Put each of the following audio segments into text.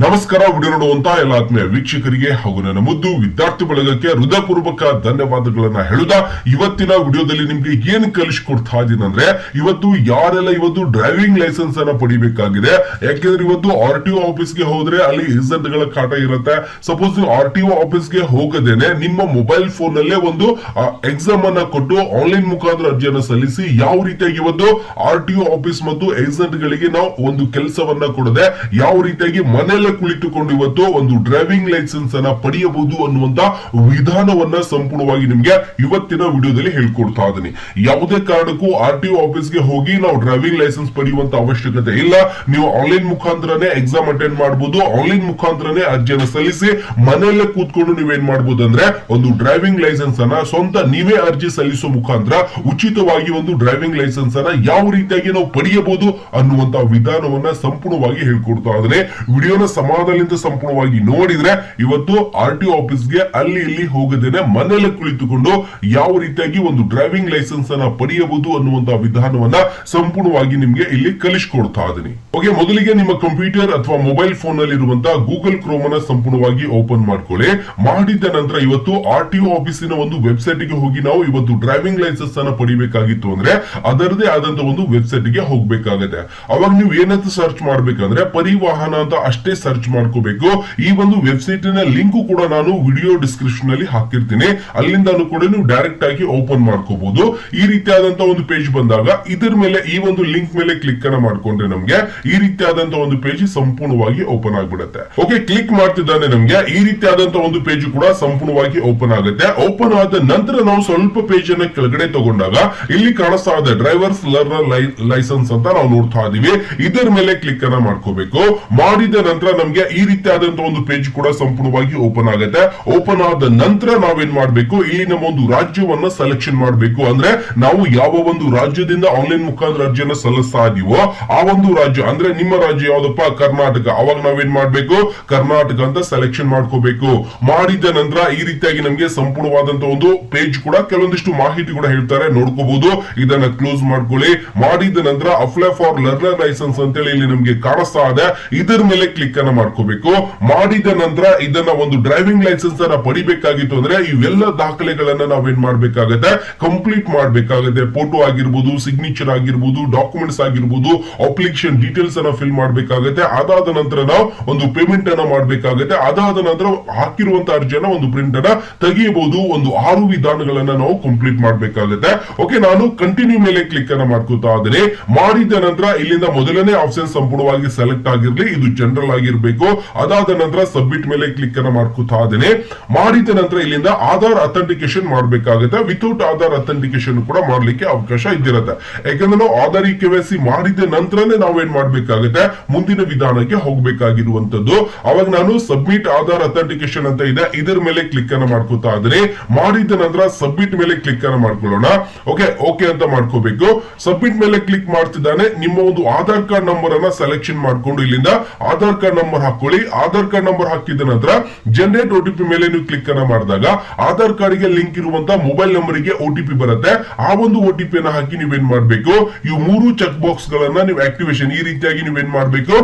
ನಮಸ್ಕಾರ, ವಿಡಿಯೋ ನೋಡುವಂತ ಎಲ್ಲ ಆತ್ಮೀಯ ವೀಕ್ಷಕರಿಗೆ ಹಾಗೂ ನನ್ನ ಮುದ್ದು ವಿದ್ಯಾರ್ಥಿ ಬಳಗಕ್ಕೆ ಹೃದಯಪೂರ್ವಕ ಧನ್ಯವಾದಗಳನ್ನ ಹೇಳುದ. ಇವತ್ತಿನ ವಿಡಿಯೋದಲ್ಲಿ ನಿಮ್ಗೆ ಏನ್ ಕಲಿಸ್ಕೊಡ್ತಾ ಇದೀನಿ ಅಂದ್ರೆ, ಇವತ್ತು ಯಾರೆಲ್ಲ ಇವತ್ತು ಡ್ರೈವಿಂಗ್ ಲೈಸೆನ್ಸ್ ಅನ್ನ ಪಡಿಬೇಕಾಗಿದೆ, ಯಾಕೆಂದ್ರೆ ಇವತ್ತು ಆರ್ ಟಿ ಒ ಆಫೀಸ್ಗೆ ಹೋದ್ರೆ ಅಲ್ಲಿ ಏಜೆಂಟ್ಗಳ ಕಾಟ ಇರುತ್ತೆ. ಸಪೋಸ್ ನೀವು ಆರ್ ಟಿ ಒ ಆಫೀಸ್ಗೆ ಹೋಗದೇನೆ, ನಿಮ್ಮ ಮೊಬೈಲ್ ಫೋನ್ ನಲ್ಲೇ ಒಂದು ಎಕ್ಸಾಮ್ ಅನ್ನ ಕೊಟ್ಟು ಆನ್ಲೈನ್ ಮುಖಾಂತರ ಅರ್ಜಿಯನ್ನು ಸಲ್ಲಿಸಿ, ಯಾವ ರೀತಿಯಾಗಿ ಇವತ್ತು ಆರ್ ಟಿ ಒ ಆಫೀಸ್ ಮತ್ತು ಏಜೆಂಟ್ ಗಳಿಗೆ ನಾವು ಒಂದು ಕೆಲಸವನ್ನ ಕೊಡದೆ, ಯಾವ ರೀತಿಯಾಗಿ ಮನೆಯಲ್ಲೇ ಕುಳಿತುಕೊಂಡು ಇವತ್ತು ಒಂದು ಡ್ರೈವಿಂಗ್ ಲೈಸೆನ್ಸ್ ಅನ್ನ ಪಡೆಯಬಹುದು ಅನ್ನುವಂತ ವಿಧಾನವನ್ನ ಸಂಪೂರ್ಣವಾಗಿ ನಿಮ್ಗೆ ಇವತ್ತಿನ ವಿಡಿಯೋದಲ್ಲಿ ಹೇಳ್ಕೊಡ್ತಾ ಇದ್ದೀನಿ ಯಾವುದೇ ಕಾರಣಕ್ಕೂ ಆರ್ ಆಫೀಸ್ ಆಫೀಸ್ಗೆ ಹೋಗಿ ನಾವು ಡ್ರೈವಿಂಗ್ ಲೈಸೆನ್ಸ್ ಪಡೆಯುವಂತ ಅವಶ್ಯಕತೆ ಇಲ್ಲ. ನೀವು ಆನ್ಲೈನ್ ಮುಖಾಂತರನೇ ಎಕ್ಸಾಮ್ ಅಟೆಂಡ್ ಮಾಡಬಹುದು ಆನ್ಲೈನ್ ಮುಖಾಂತರನೇ ಅರ್ಜಿಯನ್ನು ಸಲ್ಲಿಸಿ ಮನೆಯಲ್ಲೇ ಕೂತ್ಕೊಂಡು ನೀವೇನ್ ಮಾಡಬಹುದು ಅಂದ್ರೆ ಒಂದು ಡ್ರೈವಿಂಗ್ ಲೈಸೆನ್ಸ್ ಅನ್ನ ಸ್ವಂತ ನೀವೇ ಅರ್ಜಿ ಸಲ್ಲಿಸುವ ಮುಖಾಂತರ ಉಚಿತವಾಗಿ ಒಂದು ಡ್ರೈವಿಂಗ್ ಲೈಸೆನ್ಸ್ ಅನ್ನ ಯಾವ ರೀತಿಯಾಗಿ ನಾವು ಪಡೆಯಬಹುದು ಅನ್ನುವಂತ ವಿಧಾನವನ್ನ ಸಂಪೂರ್ಣವಾಗಿ ಹೇಳ್ಕೊಡ್ತಾ ಇದ್ರೆ ವಿಡಿಯೋನ ಸಮಾಧಾನದಿಂದ ಸಂಪೂರ್ಣವಾಗಿ ನೋಡಿದ್ರೆ ಇವತ್ತು ಆರ್ ಟಿ ಆಫೀಸ್ಗೆ ಅಲ್ಲಿ ಇಲ್ಲಿ ಹೋಗದೇನೆ ಮನೆಯಲ್ಲೇ ಕುಳಿತುಕೊಂಡು ಯಾವ ರೀತಿಯಾಗಿ ಒಂದು ಡ್ರೈವಿಂಗ್ ಲೈಸೆನ್ಸ್ ಅನ್ನ ಪಡೆಯಬಹುದು ಅನ್ನುವಂತ ವಿಧಾನವನ್ನ ಸಂಪೂರ್ಣವಾಗಿ ನಿಮಗೆ ಇಲ್ಲಿ ಕಲಿಸ್ಕೊಡ್ತಾ ಇದೀನಿ. ಓಕೆ, ಮೊದಲಿಗೆ ನಿಮ್ಮ ಕಂಪ್ಯೂಟರ್ ಅಥವಾ ಮೊಬೈಲ್ ಫೋನ್ನಲ್ಲಿ ಇರುವಂತಹ ಗೂಗಲ್ ಕ್ರೋಮ್ ಅನ್ನ ಸಂಪೂರ್ಣವಾಗಿ ಓಪನ್ ಮಾಡ್ಕೊಳ್ಳಿ. ಮಾಡಿದ ನಂತರ ಇವತ್ತು ಆರ್ ಟಿ ಆಫೀಸಿನ ಒಂದು ವೆಬ್ಸೈಟ್ಗೆ ಹೋಗಿ ನಾವು ಇವತ್ತು ಡ್ರೈವಿಂಗ್ ಲೈಸೆನ್ಸ್ ಅನ್ನ ಪಡಿಬೇಕಾಗಿತ್ತು ಅಂದ್ರೆ ಅದರದೇ ಆದಂತ ಒಂದು ವೆಬ್ಸೈಟ್ಗೆ ಹೋಗ್ಬೇಕಾಗತ್ತೆ. ಅವಾಗ ನೀವು ಏನಂತ ಸರ್ಚ್ ಮಾಡ್ಬೇಕಂದ್ರೆ ಪರಿವಾಹನ ಅಂತ ಅಷ್ಟೇ ಸರ್ಚ್ ಮಾಡ್ಕೋಬೇಕು. ಈ ಒಂದು ವೆಬ್ಸೈಟ್ನ ಲಿಂಕ್ ಕೂಡ ನಾನು ವಿಡಿಯೋ ಡಿಸ್ಕ್ರಿಪ್ಷನ್ ಅಲ್ಲಿ ಹಾಕಿರ್ತೀನಿ. ಅಲ್ಲಿಂದ ಕೂಡ ನೀವು ಡೈರೆಕ್ಟ್ ಆಗಿ ಓಪನ್ ಮಾಡ್ಕೋಬಹುದು ಈ ರೀತಿಯಾದಂತ ಒಂದು ಪೇಜ್ ಬಂದಾಗ ಇದರ ಮೇಲೆ ಈ ಒಂದು ಲಿಂಕ್ ಮೇಲೆ ಕ್ಲಿಕ್ ಅನ್ನ ಮಾಡ್ಕೊಂಡ್ರೆ ನಮ್ಗೆ ಈ ರೀತಿಯಾದಂತ ಒಂದು ಪೇಜ್ ಸಂಪೂರ್ಣವಾಗಿ ಓಪನ್ ಆಗ್ಬಿಡುತ್ತೆ. ಓಕೆ ಕ್ಲಿಕ್ ಮಾಡ್ತಿದ್ದಾನೆ ನಮ್ಗೆ. ಈ ರೀತಿಯಾದಂತ ಒಂದು ಪೇಜ್ ಕೂಡ ಸಂಪೂರ್ಣವಾಗಿ ಓಪನ್ ಆಗುತ್ತೆ. ಓಪನ್ ಆದ ನಂತರ ನಾವು ಸ್ವಲ್ಪ ಪೇಜ್ ಅನ್ನ ಕೆಳಗಡೆ ತಗೊಂಡಾಗ ಇಲ್ಲಿ ಕಾಣಿಸ್ತಾ ಇದೆ ಡ್ರೈವರ್ಸ್ ಲರ್ನರ್ ಲೈಸೆನ್ಸ್ ಅಂತ ನಾವು ನೋಡ್ತಾ ಇದೀವಿ. ಇದರ ಮೇಲೆ ಕ್ಲಿಕ್ ಅನ್ನ ಮಾಡ್ಕೋಬೇಕು. ಮಾಡಿದ ನಂತರ ನಮ್ಗೆ ಈ ರೀತಿಯಾದಂತಹ ಒಂದು ಪೇಜ್ ಕೂಡ ಸಂಪೂರ್ಣವಾಗಿ ಓಪನ್ ಆಗುತ್ತೆ. ಓಪನ್ ಆದ ನಂತರ ನಾವೇನ್ ಮಾಡಬೇಕು? ಇಲ್ಲಿ ನಮ್ಮ ಒಂದು ರಾಜ್ಯವನ್ನ ಸೆಲೆಕ್ಷನ್ ಮಾಡಬೇಕು. ಅಂದ್ರೆ ನಾವು ಯಾವ ಒಂದು ರಾಜ್ಯದಿಂದ ಆನ್ಲೈನ್ ಮುಖಾಂತರ ಅರ್ಜಿಯನ್ನು ಸಲ್ಲಿಸ್ತಾ ಇದೀವೋ, ಆ ಒಂದು ರಾಜ್ಯ, ಅಂದ್ರೆ ನಿಮ್ಮ ರಾಜ್ಯ ಯಾವ್ದಪ್ಪ? ಕರ್ನಾಟಕ. ಅವಾಗ ನಾವೇನ್ ಮಾಡಬೇಕು? ಕರ್ನಾಟಕ ಅಂತ ಸೆಲೆಕ್ಷನ್ ಮಾಡ್ಕೋಬೇಕು. ಮಾಡಿದ ನಂತರ ಈ ರೀತಿಯಾಗಿ ನಮಗೆ ಸಂಪೂರ್ಣವಾದಂತ ಒಂದು ಪೇಜ್ ಕೂಡ ಕೆಲವೊಂದಿಷ್ಟು ಮಾಹಿತಿ ಕೂಡ ಹೇಳ್ತಾರೆ. ನೋಡ್ಕೋಬಹುದು ಇದನ್ನ ಕ್ಲೋಸ್ ಮಾಡ್ಕೊಳ್ಳಿ. ಮಾಡಿದ ನಂತರ ಅಪ್ಲೈ ಫಾರ್ ಲರ್ನರ್ ಲೈಸೆನ್ಸ್ ಅಂತೇಳಿ ಇಲ್ಲಿ ನಮಗೆ ಕಾಣಿಸ್ತಾ ಇದೆ. ಇದರ ಮೇಲೆ ಕ್ಲಿಕ್ ಅನ್ನ ಮಾಡ್ಕೋಬೇಕು. ಮಾಡಿದ ನಂತರ ಇದನ್ನ ಒಂದು ಡ್ರೈವಿಂಗ್ ಲೈಸೆನ್ಸ್ ಅನ್ನ ಪಡಿಬೇಕಾಗಿತ್ತು ಅಂದ್ರೆ ಇವೆಲ್ಲ ದಾಖಲೆಗಳನ್ನ ನಾವೇನ್ ಮಾಡ್ಬೇಕಾಗತ್ತೆ? ಕಂಪ್ಲೀಟ್ ಮಾಡ್ಬೇಕಾಗತ್ತೆ. ಫೋಟೋ ಆಗಿರ್ಬೋದು ಸಿಗ್ನೇಚರ್ ಆಗಿರ್ಬೋದು ಡಾಕ್ಯುಮೆಂಟ್ಸ್ ಆಗಿರ್ಬೋದು ಅಪ್ಲಿಕೇಶನ್ ಡೀಟೇಲ್ಸ್ ಅನ್ನ ಫಿಲ್ ಮಾಡ್ಬೇಕಾಗತ್ತೆ. ಅದಾದ ನಂತರ ನಾವು ಒಂದು ಪೇಮೆಂಟ್ ಅನ್ನ ಮಾಡ್ಬೇಕಾಗತ್ತೆ. ಅದಾದ ನಂತರ ಹಾಕಿರುವಂತ ಅರ್ಜಿಯನ್ನ ಒಂದು ಪ್ರಿಂಟ್ ಅನ್ನ ತೆಗೆಯಬಹುದು. ಒಂದು ಆರು ವಿಧಾನಗಳನ್ನ ನಾವು ಕಂಪ್ಲೀಟ್ ಮಾಡ್ಬೇಕಾಗತ್ತೆ. ಓಕೆ ನಾನು ಕಂಟಿನ್ಯೂ ಮೇಲೆ ಕ್ಲಿಕ್ ಅನ್ನ ಮಾಡ್ಕೋತಾ ಆದರೆ ಮಾಡಿದ ನಂತರ ಇಲ್ಲಿಂದ ಮೊದಲನೇ ಆಪ್ಷನ್ ಸಂಪೂರ್ಣವಾಗಿ ಸೆಲೆಕ್ಟ್ ಆಗಿರ್ಲಿ. ಇದು ಜನರಲ್ ಆಗಿರ್ಬೇಕು. ಅದಾದ ನಂತರ ಸಬ್ಮಿಟ್ ಮೇಲೆ ಕ್ಲಿಕ್ ಅನ್ನ ಆದ್ರೆ ಮಾಡಿದ ನಂತರ ಇಲ್ಲಿಂದ ಆಧಾರ್ ಅಥೆಂಟಿಕೇಶನ್ ಮಾಡಬೇಕಾಗುತ್ತೆ. ವಿತೌಟ್ ಆಧಾರ್ ಅಥೆಂಟಿಕೇಶನ್ ಕೂಡ ಮಾಡ್ಲಿಕ್ಕೆ ಅವಕಾಶ ಇದ್ದಿರುತ್ತೆ. ಯಾಕಂದ್ರೆ ನಾವು ಆಧಾರ್ ಇ ಸಿ ಮಾಡಿದ ನಂತರನೇ ನಾವೇನ್ ಮಾಡ್ಬೇಕಾಗುತ್ತೆ? ಮುಂದಿನ ವಿಧಾನಕ್ಕೆ ಹೋಗ್ಬೇಕಾಗಿರುವಂತದ್ದು. ಅವಾಗ ನಾನು ಸಬ್ಮಿಟ್ ಆಧಾರ್ ಅಥೆಂಟಿಕೇಶನ್ ಅಂತ ಇದೆ. ಇದರ ಮೇಲೆ ಕ್ಲಿಕ್ ಅನ್ನ ಮಾಡ್ಕೋತಾ ಇದ್ರೆ ಮಾಡಿದ ನಂತರ ಸಬ್ಮಿಟ್ ಮೇಲೆ ಕ್ಲಿಕ್ ಅನ್ನ ಮಾಡ್ಕೊಳ್ಳೋಣ. ಓಕೆ ಓಕೆ ಅಂತ ಮಾಡ್ಕೋಬೇಕು. ಸಬ್ಮಿಟ್ ಮೇಲೆ ಕ್ಲಿಕ್ ಮಾಡ್ತಿದ್ದಾನೆ. ನಿಮ್ಮ ಒಂದು ಆಧಾರ್ ಕಾರ್ಡ್ ನಂಬರ್ ಅನ್ನ ಸೆಲೆಕ್ಷನ್ ಮಾಡ್ಕೊಂಡು ಇಲ್ಲಿಂದ ಆಧಾರ್ ಕಾರ್ಡ್ ನಂಬರ್ ಹಾಕೊಳ್ಳಿ, ಆಧಾರ್ ಕಾರ್ಡ್ ನಂಬರ್ ಹಾಕಿದ ನಂತರ ಜನರೇಟ್ ಒಟಿಪಿ ಮೇಲೆ ನೀವು ಕ್ಲಿಕ್ ಅನ್ನ ಮಾಡಿದಾಗ ಆಧಾರ್ ಕಾರ್ಡ್ಗೆ ಲಿಂಕ್ ಇರುವಂತಹ ಮೊಬೈಲ್ ನಂಬರ್ಗೆ ಒಟಿಪಿ ಬರುತ್ತೆ. ಆ ಒಂದು ಒಟಿಪಿ ಅನ್ನ ಹಾಕಿ ನೀವೇನ್ ಮಾಡಬೇಕು? ಈ ಮೂರು ಚೆಕ್ ಬಾಕ್ಸ್ ಗಳನ್ನ ನೀವು ಆಕ್ಟಿವೇಶನ್ ಈ ರೀತಿಯಾಗಿ ನೀವೇನ್ ಮಾಡ್ಬೇಕು?